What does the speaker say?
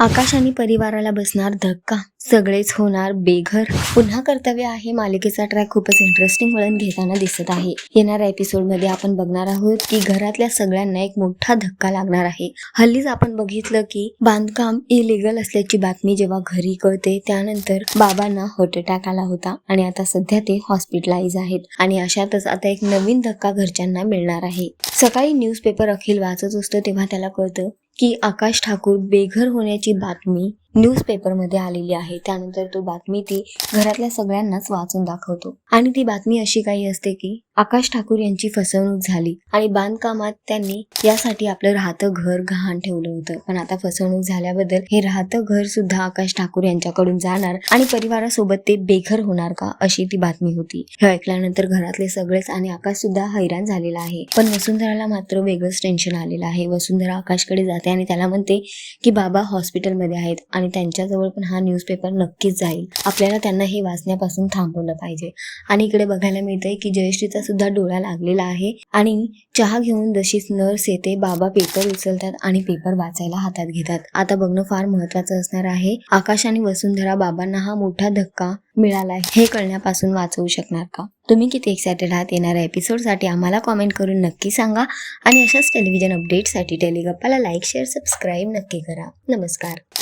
आकाश आणि परिवाराला बसणार धक्का. सगळेच होणार बेघर. पुन्हा कर्तव्य आहे मालिकेचा ट्रॅक खूपच इंटरेस्टिंग वळण घेताना दिसत आहे. येणाऱ्या एपिसोडमध्ये आपण बघणार आहोत की घरातल्या सगळ्यांना एक मोठा धक्का लागणार आहे. हल्लीच आपण बघितलं की बांधकाम इलिगल असल्याची बातमी जेव्हा घरी कळते त्यानंतर बाबांना हार्ट अटॅक आला होता आणि आता सध्या ते हॉस्पिटलाइज आहेत. आणि अशातच आता एक नवीन धक्का घरच्यांना मिळणार आहे. सकाळी न्यूजपेपर अखिल वाचत असतो तेव्हा त्याला कळतं की आकाश ठाकूर बेघर होण्याची बातमी न्यूजपेपरमध्ये आलेली आहे. त्यानंतर तो बातमी ती घरातल्या सगळ्यांनाच वाचून दाखवतो. आणि ती बातमी अशी काही असते की आकाश ठाकूर यांची फसवणूक झाली आणि बांधकामात त्यांनी यासाठी आपलं राहतं घर गहाण ठेवलं होतं. पण आता फसवणूक झाल्याबद्दल हे राहतं घर सुद्धा आकाश ठाकूर यांच्याकडून जाणार आणि परिवारासोबत ते बेघर होणार का अशी ती बातमी होती. हे ऐकल्यानंतर घरातले सगळेच आणि आकाश सुद्धा हैराण झालेला आहे. पण वसुंधराला मात्र वेगळंच टेन्शन आलेलं आहे. वसुंधरा आकाशकडे जाते आणि त्याला म्हणते की बाबा हॉस्पिटलमध्ये आहेत. आणि त्यांच्याजवळ पण हा न्यूजपेपर नक्कीच जाईल. आपल्याला त्यांना हे वाचण्यापासून थांबवलं पाहिजे. आणि इकडे बघायला मिळतंय की जयश्रीचा सुद्धा डोळा लागलेला आहे. आणि चहा घेऊन जशीच नर्स येते बाबा पेपर उचलतात आणि पेपर वाचायला हातात घेतात. आता बघणं फार महत्वाचं असणार आहे. आकाश आणि वसुंधरा बाबांना हा मोठा धक्का मिळालाय. हे कळण्यापासून वाचवू शकणार का? तुम्ही किती एक्सायटेड आहात? येणाऱ्या एपिसोडसाठी आम्हाला कॉमेंट करून नक्की सांगा. आणि अशाच टेलिव्हिजन अपडेटसाठी टेलिगप्पाला लाईक शेअर सबस्क्राईब नक्की करा. नमस्कार.